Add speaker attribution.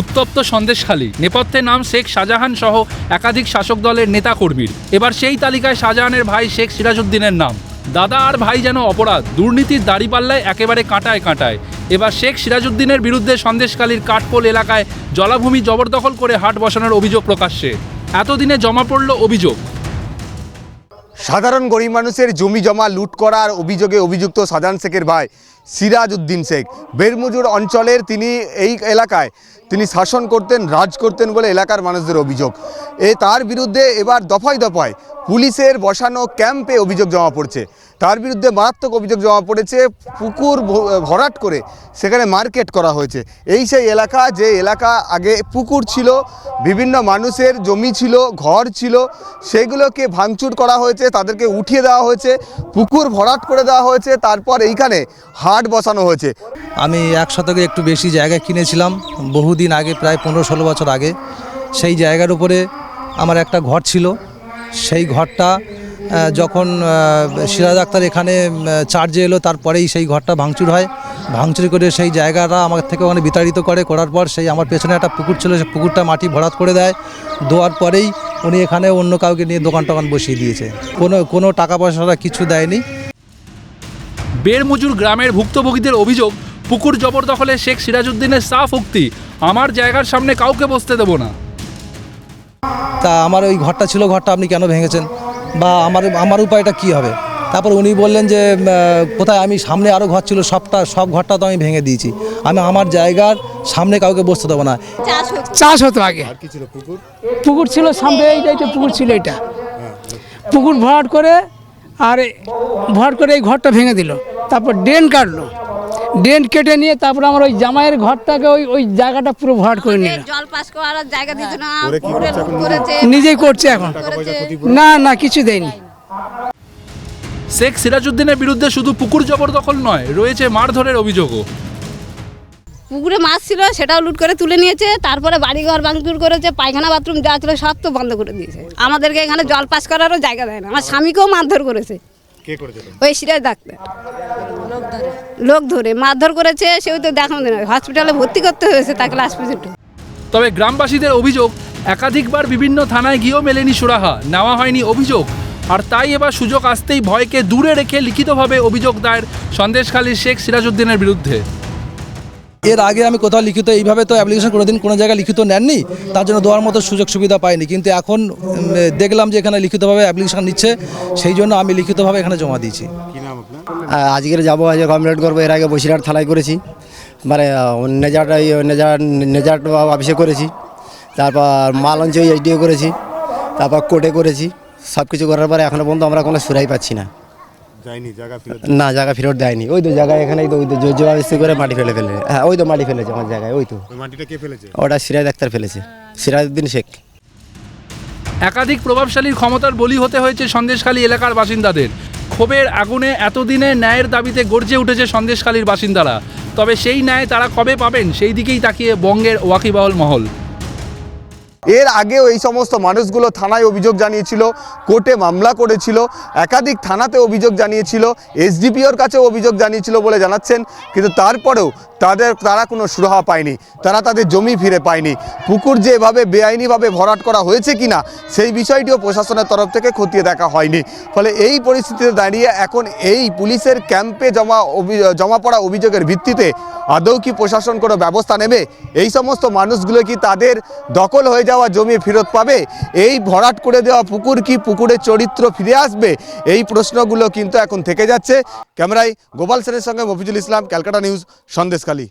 Speaker 1: উত্তপ্ত সন্দেশখালী। নেপথ্যে নাম শেখ শাহজাহান সহ একাধিক শাসক দলের নেতা কর্মীর এবার সেই তালিকায় শাহজাহানের ভাই শেখ সিরাজউদ্দিনের নাম। দাদা আর ভাই যেন অপরাধ, দুর্নীতির দাড়িপাল্লায় একেবারে কাঁটায় কাঁটায়। এবার শেখ সিরাজউদ্দিনের বিরুদ্ধে সন্দেশখালীর কাঠপোল এলাকায় জলাভূমি জবরদখল করে হাট বসানোর অভিযোগ প্রকাশ্যে। এতদিনে জমা পড়ল অভিযোগ।
Speaker 2: সাধারণ গরিব মানুষের জমি জমা, লুট করার অভিযোগে অভিযুক্ত সাজান শেখের ভাই। সিরাজ উদ্দিন শেখ। বেরমুজুর অঞ্চলের তিনি এই এলাকায় তিনি শাসন করতেন, রাজ করতেন বলে এলাকার মানুষদের অভিযোগ। এ তার বিরুদ্ধে এবার দফায় দফায় পুলিশের বসানো ক্যাম্পে অভিযোগ জমা পড়ছে। তার বিরুদ্ধে মারাত্মক অভিযোগ জমা পড়েছে, পুকুর ভরাট করে সেখানে মার্কেট করা হয়েছে। এই সেই এলাকা, যে এলাকা আগে পুকুর ছিল, বিভিন্ন মানুষের জমি ছিল, ঘর ছিল, সেগুলোকে ভাঙচুর করা হয়েছে, তাদেরকে উঠিয়ে দেওয়া হয়েছে, পুকুর ভরাট করে দেওয়া হয়েছে, তারপর এইখানে হাট বসানো হয়েছে।
Speaker 3: আমি এক শতকে একটু বেশি জায়গা কিনেছিলাম, বহুদিন আগে, প্রায় পনেরো ষোলো বছর আগে। সেই জায়গার উপরে আমার একটা ঘর ছিল। সেই ঘরটা যখন সিরাজ আক্তার এখানে চার্জে এলো, তারপরেই সেই ঘরটা ভাঙচুর হয়। ভাঙচুর করে সেই জায়গাটা আমার থেকে ওখানে বিতাড়িত করে, করার পর সেই আমার পেছনে একটা পুকুর ছিল সেই পুকুরটা মাটি ভরাট করে দেয়। দেওয়ার পরেই উনি এখানে অন্য কাউকে নিয়ে দোকান টোকান বসিয়ে দিয়েছে। কোনো কোনো টাকা পয়সাটা কিছু দেয়নি।
Speaker 1: বেরমজুর গ্রামের ভুক্তভোগীদের অভিযোগ পুকুর জবরদখলে শেখ সিরাজউদ্দিনের সাফ উক্তি আমার জায়গার সামনে কাউকে বসতে দেব না।
Speaker 3: তা আমার ওই ঘরটা ছিল ঘরটা আপনি কেন ভেঙেছেন? বা আমার আমার উপায়টা কি হবে? তারপর উনি বললেন যে কোথায় আমি সামনে আরও ঘর ছিল সবটা সব ঘরটা তো আমি ভেঙে দিয়েছি। আমি আমার জায়গার সামনে কাউকে বসতে দেবো না।
Speaker 4: চাষ হতো।
Speaker 5: চাষ হতো আগে। পুকুর? ছিল সামনে এইটা এইটা পুকুর ছিল এটা। পুকুর ভরাট করে আর ভরাট করে এই ঘরটা ভেঙে দিল। তারপর ড্রেন কাটলো। ড্রেন কেটে নিয়ে তারপর আমার ওই জামাইয়ের ঘরটাকে ওই ওই জায়গাটা পুরো ভরাট করে নিল।
Speaker 4: জল পাস করার জায়গা দিত না
Speaker 5: নিজেই করছে এখন। না না কিছু দেয়নি।
Speaker 1: শেখ সিরাজউদ্দিনের বিরুদ্ধে শুধু পুকুর জবরদখল নয় রয়েছে মারধরের অভিযোগও।
Speaker 4: পুকুরে মাছ ছিল সেটাও লুট করে তুলে নিয়েছে তারপরে বাড়িঘর ভাঙচুর করেছে পায়খানা বাথরুম যা ছিল সব তো বন্ধ করে দিয়েছে। আমাদেরকে এখানে জল পাস করারও জায়গা দেয় না। আমার স্বামীকেও মারধর করেছে। ওই সিরাজ ডাক্তার লোক ধরে। মারধর করেছে সেও তো দেখানো না। হসপিটালে ভর্তি করতে হয়েছে তাকে লাস্ট পর্যন্ত।
Speaker 1: তবে গ্রামবাসীদের অভিযোগ একাধিকবার বিভিন্ন থানায় গিয়েও মেলেনি সুরাহা। নেওয়া হয়নি অভিযোগ। আর তাই এবার সুযোগ আসতেই ভয়কে দূরে রেখে লিখিতভাবে অভিযোগ দায়ের সন্দেশখালীর শেখ সিরাজউদ্দিনের বিরুদ্ধে।
Speaker 3: এর আগে আমি কোথাও লিখিত এইভাবে তো অ্যাপ্লিকেশন কোনোদিন কোনো জায়গায় লিখিত নেননি তার জন্য দেওয়ার মতো সুযোগ সুবিধা পাইনি। কিন্তু এখন দেখলাম যে এখানে লিখিতভাবে অ্যাপ্লিকেশন নিচ্ছে সেই জন্য আমি লিখিতভাবে এখানে জমা দিয়েছি।
Speaker 6: আজকের যাব আজ কমপ্লিট করব এর আগে বসিরহাট থানায় করেছি। মানে নেজাট এই নেজাট নেজাট অফিসে করেছি। তারপর মালঞ্চ এইচডিও করেছি। তারপর কোর্টে করেছি। সব কিছু করার পরে এখনও পর্যন্ত আমরা কোনো সুরাই পাচ্ছি না। না জায়গা ফেরত দেয়নি। ওই তো জায়গায় এখানে তো ওই তো জোর করে মাটি ফেলে ফেলে হ্যাঁ ওই তো মাটি ফেলেছে আমার জায়গায় ওই তো।
Speaker 2: মাটিটা কে ফেলেছে?
Speaker 6: ওটা সিরাজ ডাক্তার ফেলেছে। সিরাজউদ্দিন শেখ।
Speaker 1: একাধিক প্রভাবশালীর ক্ষমতার বলি হতে হয়েছে সন্দেশখালী এলাকার বাসিন্দাদের। ক্ষোভের আগুনে এতদিনে ন্যায়ের দাবিতে গর্জে উঠেছে সন্দেশখালীর বাসিন্দারা। তবে সেই ন্যায় তারা কবে পাবেন সেই দিকেই তাকিয়ে বঙ্গের ওয়াকিবাহল মহল।
Speaker 2: এর আগেও এই সমস্ত মানুষগুলো থানায় অভিযোগ জানিয়েছিল, কোর্টে মামলা করেছিল, একাধিক থানাতে অভিযোগ জানিয়েছিল, এসডিপিওর কাছেও অভিযোগ জানিয়েছিল বলে জানাচ্ছেন, কিন্তু তারপরেও তাদের, তারা কোনো সুরাহা পায়নি, তারা তাদের জমি ফিরে পায়নি। পুকুর যে এভাবে বেআইনিভাবে ভরাট করা হয়েছে কিনা, সেই বিষয়টিও প্রশাসনের তরফ থেকে খতিয়ে দেখা হয়নি। ফলে এই পরিস্থিতিতে দাঁড়িয়ে এখন এই পুলিশের ক্যাম্পে জমা জমা পড়া অভিযোগের ভিত্তিতে আদৌ কি প্রশাসন কোনো ব্যবস্থা নেবে? এই সমস্ত মানুষগুলো কি তাদের দখল হয়ে যাওয়া জমি ফেরত পাবে? এই ভরাট করে দেওয়া পুকুর কি পুকুরের চরিত্র ফিরে আসবে? এই প্রশ্নগুলো কিন্তু এখন থেকে যাচ্ছে। ক্যামেরায় গোপাল সেনের সঙ্গে মফিজুল ইসলাম, ক্যালকাটা নিউজ, সন্দেশখালী।